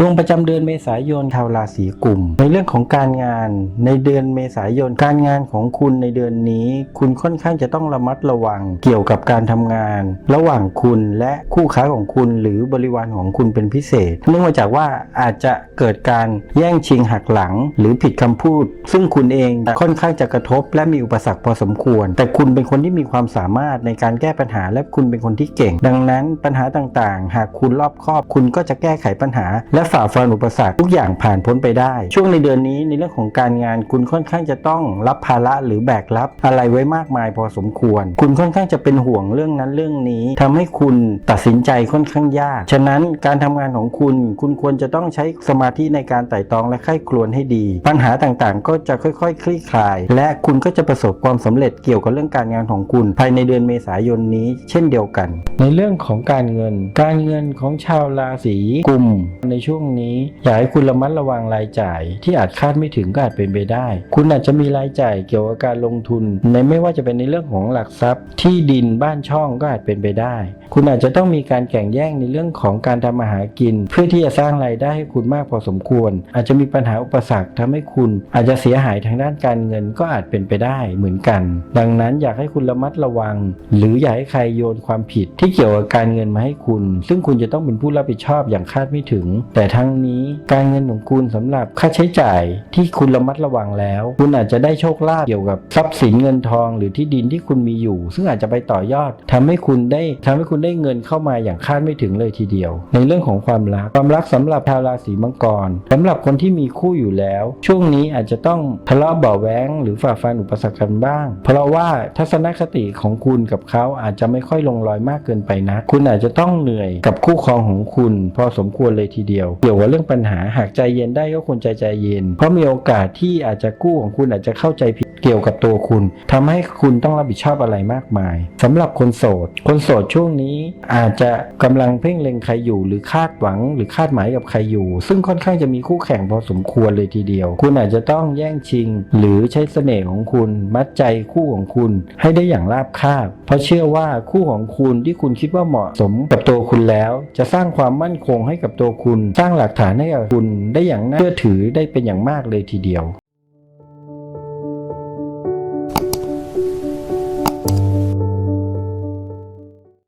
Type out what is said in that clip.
ดวงประจำเดือนเมษายนชาวราศีกุมในเรื่องของการงาน ในเดือนเมษายนการงานของคุณในเดือนนี้ คุณค่อนข้างจะต้องระมัดระวังเกี่ยวกับการทำงาน ระหว่างคุณและคู่ค้าของคุณหรือบริวารของคุณเป็นพิเศษเนื่องมาจากว่าอาจจะเกิดการแย่งชิงหักหลัง หรือผิดคำพูด ซึ่งคุณเองค่อนข้างจะกระทบ และมีอุปสรรคพอสมควร แต่คุณเป็นคนที่มีความสามารถในการแก้ปัญหาและคุณเป็นคนที่เก่ง ดังนั้นปัญหาต่างๆ หากคุณรอบคอบคุณก็จะแก้ไขปัญหาและฝ่าฟันอุปสรรคทุกอย่างผ่านพ้นไปได้ ช่วงในเดือนนี้ในเรื่องของการงานคุณค่อนข้างจะต้องรับภาระหรือแบกรับอะไรไว้มากมายพอสมควร คุณค่อนข้างจะเป็นห่วงเรื่องนั้นเรื่องนี้ทำให้คุณตัดสินใจค่อนข้างยาก ฉะนั้นการทำงานของคุณ คุณควรจะต้องใช้สมาธิในการไต่ตองและไข้ครวญให้ดี ปัญหาต่างๆ ก็จะค่อยๆคลี่คลาย และคุณก็จะประสบความสำเร็จเกี่ยวกับเรื่องการงานของคุณ ภายในเดือนเมษายนนี้เช่นเดียวกัน ในเรื่องของการเงิน การเงินของชาวราศีกุมในช่วงนี้อยากให้คุณระมัดระวังรายจ่าย ที่อาจคาดไม่ถึงก็อาจเป็นไปได้ คุณอาจจะมีรายจ่ายเกี่ยวกับการลงทุน ในไม่ว่าจะเป็นในเรื่องของหลักทรัพย์ ที่ดินบ้านช่องก็อาจเป็นไปได้ คุณอาจจะต้องมีการแข่งแย่งในเรื่องของการทำมาหากิน เพื่อที่จะสร้างรายได้ให้คุณมากพอสมควร อาจจะมีปัญหาอุปสรรคทำให้คุณอาจจะเสียหายทางด้านการเงินก็อาจเป็นไปได้เหมือนกัน ดังนั้นอยากให้คุณระมัดระวัง หรืออยากให้ใครโยนความผิดที่เกี่ยวกับการเงินมาให้คุณ ซึ่งคุณจะต้องเป็นผู้รับผิดชอบอย่างคาดไม่ถึง แต่ทั้งนี้การเงินของคุณสำหรับค่าใช้จ่ายที่คุณระมัดระวังแล้ว คุณอาจจะได้โชคลาภเกี่ยวกับทรัพย์สินเงินทองหรือที่ดินที่คุณมีอยู่ ซึ่งอาจจะไปต่อยอดทำให้คุณได้ทำให้คุณได้เงินเข้ามาอย่างคาดไม่ถึงเลยทีเดียว ในเรื่องของความรักความรักสำหรับชาวราศีมังกรสำหรับคนที่มีคู่อยู่แล้ว ช่วงนี้อาจจะต้องทะเลาะเบาะแว้งหรือฝ่าฟันอุปสรรคกันบ้าง เพราะว่าทัศนคติของคุณกับเขาอาจจะไม่ค่อยลงรอยมากเกินไปนะ คุณอาจจะต้องเหนื่อยกับคู่ครองของคุณ พอสมควรเลยทีเดียวเกี่ยวกับเรื่องปัญหาหากใจเย็นได้ก็ควรใจใจเย็น เพราะมีโอกาสที่อาจจะกู้ของคุณอาจจะเข้าใจผิด เกี่ยวกับตัวคุณทำให้คุณต้องรับผิดชอบอะไรมากมายสำหรับคนโสด คนโสดช่วงนี้อาจจะกำลังเพ่งเล็งใครอยู่ หรือคาดหวัง หรือคาดหมายกับใครอยู่ ซึ่งค่อนข้างจะมีคู่แข่งพอสมควรเลยทีเดียว คุณอาจจะต้องแย่งชิง หรือใช้เสน่ห์ของคุณ มัดใจคู่ของคุณ ให้ได้อย่างราบคาบ เพราะเชื่อว่าคู่ของคุณที่คุณคิดว่าเหมาะสมกับตัวคุณแล้ว จะสร้างความมั่นคงให้กับตัวคุณ สร้างหลักฐานให้กับคุณได้อย่างน่าเชื่อถือได้เป็นอย่างมากเลยทีเดียว